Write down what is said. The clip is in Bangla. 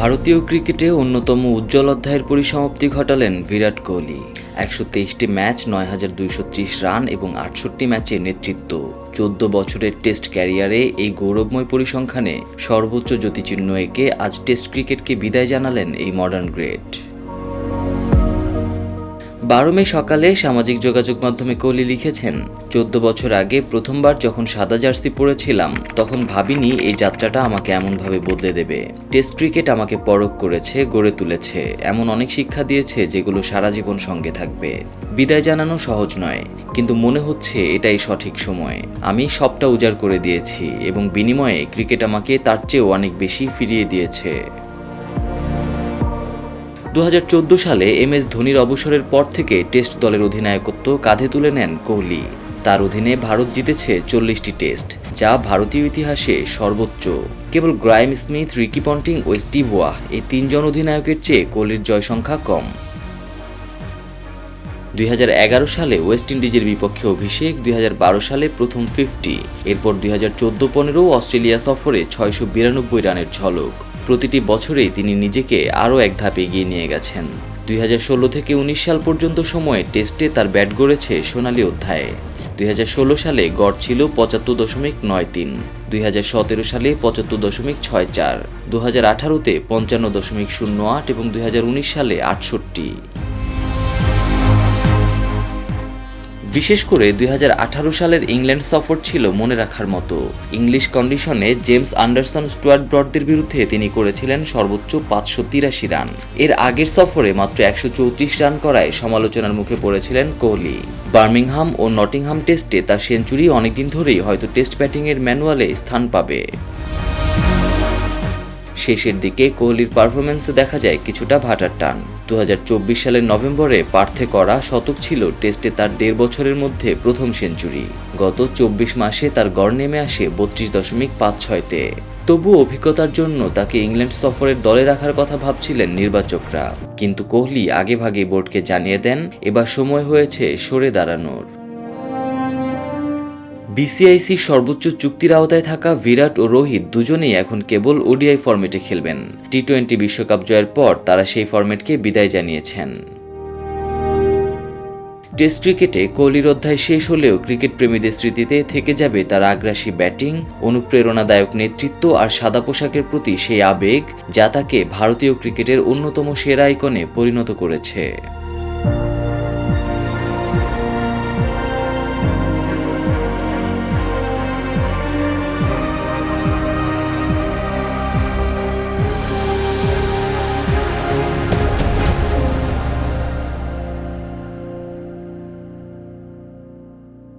ভারতীয় ক্রিকেটে অন্যতম উজ্জ্বল অধ্যায়ের পরিসমাপ্তি ঘটালেন বিরাট কোহলি। একশো তেইশটি ম্যাচ, নয় হাজার দুইশো ত্রিশ রান এবং আটষট্টি ম্যাচে নেতৃত্ব। চোদ্দ বছরের টেস্ট ক্যারিয়ারে এই গৌরবময় পরিসংখ্যানে সর্বোচ্চ জ্যোতিচিহ্ন একে আজ টেস্ট ক্রিকেটকে বিদায় জানালেন এই মডার্ন গ্রেট বারো মে সকালে সামাজিক যোগাযোগ মাধ্যমে কোহলি লিখেছেন, চোদ্দ বছর আগে প্রথমবার যখন সাদা জার্সি পরেছিলাম, তখন ভাবিনি এই যাত্রাটা আমাকে এমনভাবে বদলে দেবে। টেস্ট ক্রিকেট আমাকে পরখ করেছে, গড়ে তুলেছে, এমন অনেক শিক্ষা দিয়েছে যেগুলো সারা জীবন সঙ্গে থাকবে। বিদায় জানানো সহজ নয়, কিন্তু মনে হচ্ছে এটাই সঠিক সময়। আমি সবটা উজাড় করে দিয়েছি এবং বিনিময়ে ক্রিকেট আমাকে তার চেয়েও অনেক বেশি ফিরিয়ে দিয়েছে। দু হাজার চৌদ্দ সালে এম এস ধোনির অবসরের পর থেকে টেস্ট দলের অধিনায়কত্ব কাঁধে তুলে নেন কোহলি। তার অধীনে ভারত জিতেছে চল্লিশটি টেস্ট, যা ভারতীয় ইতিহাসে সর্বোচ্চ। কেবল গ্রাইম স্মিথ, রিকি পন্টিং ও স্টিভ ওয়াহ এই তিনজন অধিনায়কের চেয়ে কোহলির জয় সংখ্যা কম। দুই হাজার এগারো সালে ওয়েস্ট ইন্ডিজের বিপক্ষে অভিষেক দুই হাজার বারো সালে প্রথম ফিফটি, এরপর দুই হাজার চোদ্দ পনেরো অস্ট্রেলিয়া সফরে ছয়শো বিরানব্বই রানের ঝলক। প্রতিটি বছরেই তিনি নিজেকে আরও এক ধাপ এগিয়ে নিয়ে গেছেন। দুই হাজার ষোলো থেকে উনিশ সাল পর্যন্ত সময়ে টেস্টে তার ব্যাট গড়েছে সোনালী অধ্যায়ে। দুই হাজার ষোলো সালে গড় ছিল পঁচাত্তর দশমিক নয় তিন। দুই সালে পঁচাত্তর দশমিক ছয় চার। দু হাজার আঠারোতে পঞ্চান্ন দশমিক শূন্য আট এবং দুই হাজার উনিশ সালে আটষট্টি। বিশেষ করে দুই হাজার আঠারো সালের ইংল্যান্ড সফর ছিল মনে রাখার মতো। ইংলিশ কন্ডিশনে জেমস আন্ডারসন স্টুয়ার্ট ব্রডদের বিরুদ্ধে তিনি করেছিলেন সর্বোচ্চ পাঁচশো তিরাশি রান। এর আগের সফরে মাত্র একশো চৌত্রিশ রান করায় সমালোচনার মুখে পড়েছিলেন কোহলি। বার্মিংহাম ও নটিংহাম টেস্টে তার সেঞ্চুরি অনেকদিন ধরেই হয়তো টেস্ট ব্যাটিংয়ের ম্যানুয়ালে স্থান পাবে। শেষের দিকে কোহলির পারফরমেন্সে দেখা যায় কিছুটা ভাটার টান। দু হাজার চব্বিশ সালের নভেম্বরে পার্থে করা শতক ছিল টেস্টে তার দেড় বছরের মধ্যে প্রথম সেঞ্চুরি। গত চব্বিশ মাসে তার গড় নেমে আসে বত্রিশ দশমিক পাঁচ ছয়তে। তবু অভিজ্ঞতার জন্য তাকে ইংল্যান্ড সফরের দলে রাখার কথা ভাবছিলেন নির্বাচকরা। কিন্তু কোহলি আগেভাগে বোর্ডকে জানিয়ে দেন, এবার সময় হয়েছে সরে দাঁড়ানোর। বিসিআইসি সর্বোচ্চ চুক্তির আওতায় থাকা বিরাট ও রোহিত দুজনেই এখন কেবল ওডিআই ফরম্যাটে খেলবেন। টি টোয়েন্টি বিশ্বকাপ জয়ের পর তারা সেই ফরম্যাটকে বিদায় জানিয়েছেন। টেস্ট ক্রিকেটে কোহলির অধ্যায় শেষ হলেও ক্রিকেট প্রেমীদের স্মৃতিতে থেকে যাবে তার আগ্রাসী ব্যাটিং, অনুপ্রেরণাদায়ক নেতৃত্ব আর সাদা পোশাকের প্রতি সেই আবেগ যা তাকে ভারতীয় ক্রিকেটের অন্যতম সেরা আইকনে পরিণত করেছে।